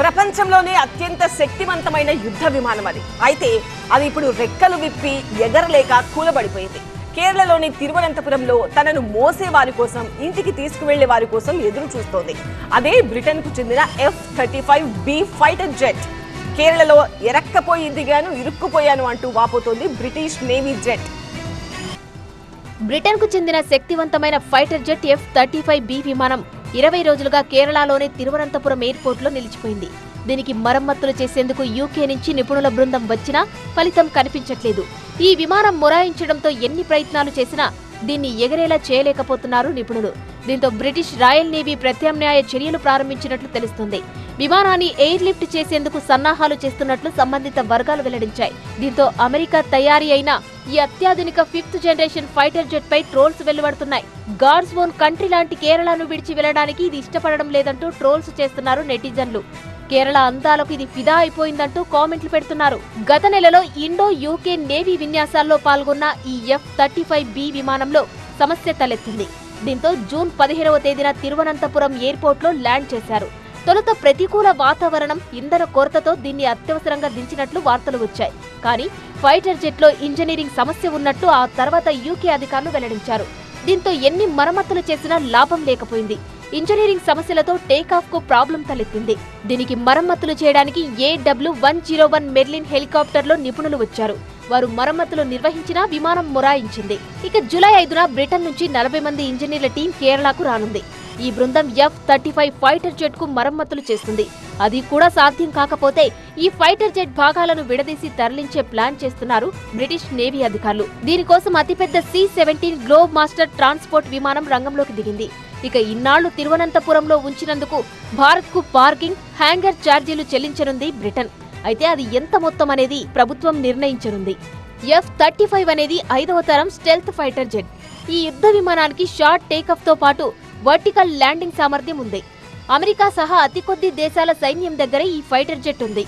ప్రపంచంలోనే అత్యంత శక్తివంతమైన యుద్ధ విమానం అది. అయితే అది ఇప్పుడు రెక్కలు విప్పి ఎగరలేక కూలబడిపోయింది. కేరళలోని తిరువనంతపురంలో తనను మోసే వారి కోసం ఇంటికి తీసుకువెళ్ళే వారి కోసం ఎదురు చూస్తోంది అదే బ్రిటన్కు చెందిన F thirty five B fighter jet కేరళలో ఎరక్కపోయి దిగాను ఇరుక్కుపోయాను అంటూ వాపోతోంది బ్రిటిష్ నేవీ జెట్. బ్రిటన్కు చెందిన శక్తివంతమైన fighter jet F thirty five B విమానం ఇరవై రోజులుగా కేరళలోని తిరువనంతపురం ఎయిర్పోర్ట్లో నిలిచిపోయింది. దీనికి మరమ్మతులు చేసేందుకు యూకే నుంచి నిపుణుల బృందం వచ్చినా ఫలితం కనిపించట్లేదు. ఈ విమానం మొరాయించడంతో ఎన్ని ప్రయత్నాలు చేసినా దీన్ని ఎగరేలా చేయలేకపోతున్నారు నిపుణులు. దీంతో బ్రిటిష్ రాయల్ నేవీ ప్రత్యామ్నాయ చర్యలు ప్రారంభించినట్లు తెలుస్తుంది. విమానాన్ని ఎయిర్ లిఫ్ట్ చేసేందుకు సన్నాహాలు చేస్తున్నట్లు సంబంధిత వర్గాలు వెల్లడించాయి. దీంతో అమెరికా తయారీ అయిన ఈ అత్యాధునిక ఫిఫ్త్ జనరేషన్ ఫైటర్ జెట్ పై ట్రోల్స్ వెలువడుతున్నాయి. గాడ్స్ ఓన్ కంట్రీ లాంటి కేరళను విడిచి వెళ్ళడానికి ఇది ఇష్టపడడం లేదంటూ ట్రోల్స్ చేస్తున్నారు నెటిజన్లు. కేరళ అందాలకు ఇది ఫిదా అయిపోయిందంటూ కామెంట్లు పెడుతున్నారు. గత నెలలో ఇండో యూకే నేవీ విన్యాసాల్లో పాల్గొన్న ఈ ఎఫ్ థర్టీ ఫైవ్ బి విమానంలో సమస్య తలెత్తింది. దీంతో జూన్ పదిహేనవ తేదీన తిరువనంతపురం ఎయిర్పోర్ట్లో ల్యాండ్ చేశారు. తొలుత ప్రతికూల వాతావరణం ఇంధన కొరతతో దీన్ని అత్యవసరంగా దించినట్లు వార్తలు వచ్చాయి. కానీ ఫైటర్ జెట్లో ఇంజనీరింగ్ సమస్య ఉన్నట్లు ఆ తర్వాత యూకే అధికారులు వెల్లడించారు. దీంతో ఎన్ని మరమ్మతులు చేసినా లాభం లేకపోయింది. ఇంజనీరింగ్ సమస్యలతో టేకాఫ్కు ప్రాబ్లం తలెత్తింది. దీనికి మరమ్మతులు చేయడానికి AW one zero one Merlin హెలికాప్టర్లో నిపుణులు వచ్చారు. వారు మరమ్మతులు నిర్వహించినా విమానం మొరాయించింది. ఇక జూలై ఐదున బ్రిటన్ నుంచి నలభై మంది ఇంజనీర్ల టీం కేరళకు రానుంది. ఈ బృందం ఎఫ్ థర్టీ ఫైవ్ ఫైటర్ జెట్కు మరమ్మతులు చేస్తుంది. అది కూడా సాధ్యం కాకపోతే ఈ ఫైటర్ జెట్ భాగాలను విడదీసి తరలించే ప్లాన్ చేస్తున్నారు బ్రిటిష్ నేవీ అధికారులు. దీనికోసం అతిపెద్ద C seventeen Globemaster transport విమానం రంగంలోకి దిగింది. ఇక ఇన్నాళ్ళు తిరువనంతపురంలో ఉంచినందుకు భారత్కు పార్కింగ్ హ్యాంగర్ ఛార్జీలు చెల్లించనుంది బ్రిటన్. అయితే అది ఎంత మొత్తం అనేది ప్రభుత్వం నిర్ణయించనుంది. ఎఫ్ థర్టీ ఫైవ్ అనేది ఐదవ తరం స్టెల్త్ ఫైటర్ జెట్. ఈ యుద్ధ విమానానికి షార్ట్ టేకఫ్తో పాటు వర్టికల్ ల్యాండింగ్ సామర్థ్యం ఉంది. అమెరికా సహా అతి కొద్ది దేశాల సైన్యం దగ్గర ఈ ఫైటర్ జెట్ ఉంది.